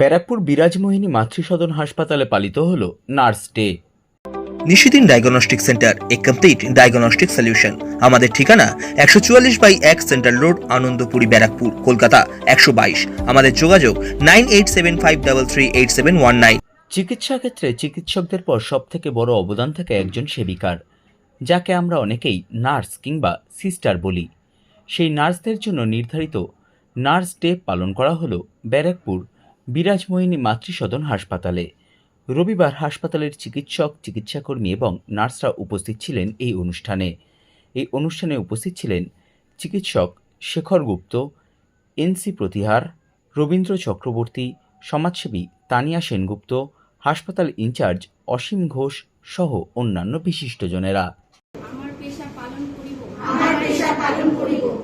ব্যারাকপুর বিরাজমোহিনী মাতৃসদন হাসপাতালে পালিত হল nurse day. Nishidin diagnostic centre এ কমপ্লিট ডায়াগনস্টিক সলিউশন। আমাদের ঠিকানা একশো চুয়াল্লিশ বাই এক সেন্ট্রাল রোড আনন্দপুরি ব্যারাকপুর কলকাতা একশো বাইশ। আমাদের যোগাযোগ nine eight seven five double three eight seven one nine. চিকিৎসা ক্ষেত্রে চিকিৎসকদের পর সবথেকে বড় অবদান থাকে একজন সেবিকার যাকে আমরা অনেকেই নার্স কিংবা সিস্টার বলি। সেই নার্সদের জন্য নির্ধারিত নার্স ডে পালন করা হলো ব্যারাকপুর বিরাজমোহিনী মাতৃসদন হাসপাতালে। রবিবার হাসপাতালের চিকিৎসক, চিকিৎসাকর্মী এবং নার্সরা উপস্থিত ছিলেন এই অনুষ্ঠানে। এই অনুষ্ঠানে উপস্থিত ছিলেন চিকিৎসক শেখর গুপ্ত, এনসি প্রতিহার, রবীন্দ্র চক্রবর্তী, সমাজসেবী তানিয়া সেনগুপ্ত, হাসপাতাল ইনচার্জ অসীম ঘোষ সহ অন্যান্য বিশিষ্টজনেরা আমার পেশা পালন করিব। আমার পেশা পালন করিব।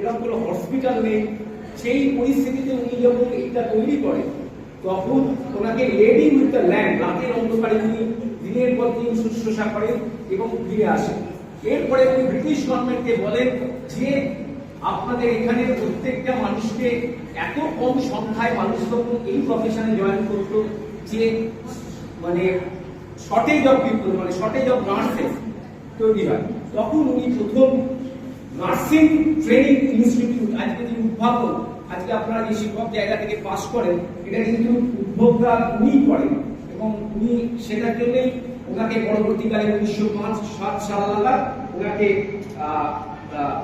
এরকম কোনো হসপিটাল নেই, সেই পরিস্থিতিতে উনি যখন এটা তৈরি করেন, তখন ওনাকে লেডি উইথ দ্য ল্যান্ড রাতের অন্ধকারে উনি দিনের পর দিন শুশ্রূষা করেন এবং ফিরে আসেন। এরপরে উনি ব্রিটিশ গভর্নমেন্টকে বলেন যে, আপনাদের এখানে প্রত্যেকটা মানুষকে এত কম সংখ্যায় মানুষ তখন এই প্রফেশনে জয়েন করতো যে মানে শর্টেজ অফ পিপল মানে শর্টেজ অফ নার্সেস তৈরি হয়। তখন উনি প্রথম নার্সিং ট্রেনিং ইনস্টিটিউট আজকে যে উদ্ভাবন, আজকে আপনারা যে শিক্ষক জায়গা থেকে পাস করেন, এটা কিন্তু উদ্যোগটা উনি করেন এবং উনি সেটার জন্যই ওনাকে পরবর্তীকালে উনিশশো পাঁচ, সাত সাল নাগাদ ওনাকে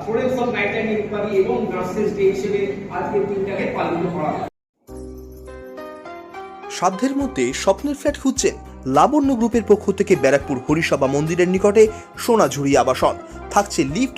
ফ্লোরেন্স অফ নাইটাইমের উপাধি এবং নার্সেস ডে হিসেবে আজকের দিনটাকে পালিত করা হয়। সাধ্যের মধ্যে স্বপ্নের ফ্ল্যাট খুঁজছেন লাবণ্য গ্রুপের পক্ষ থেকে ব্যারাকপুর হরিসভা মন্দিরের নিকটে সোনাঝুরি আবাসন। থাকছে lift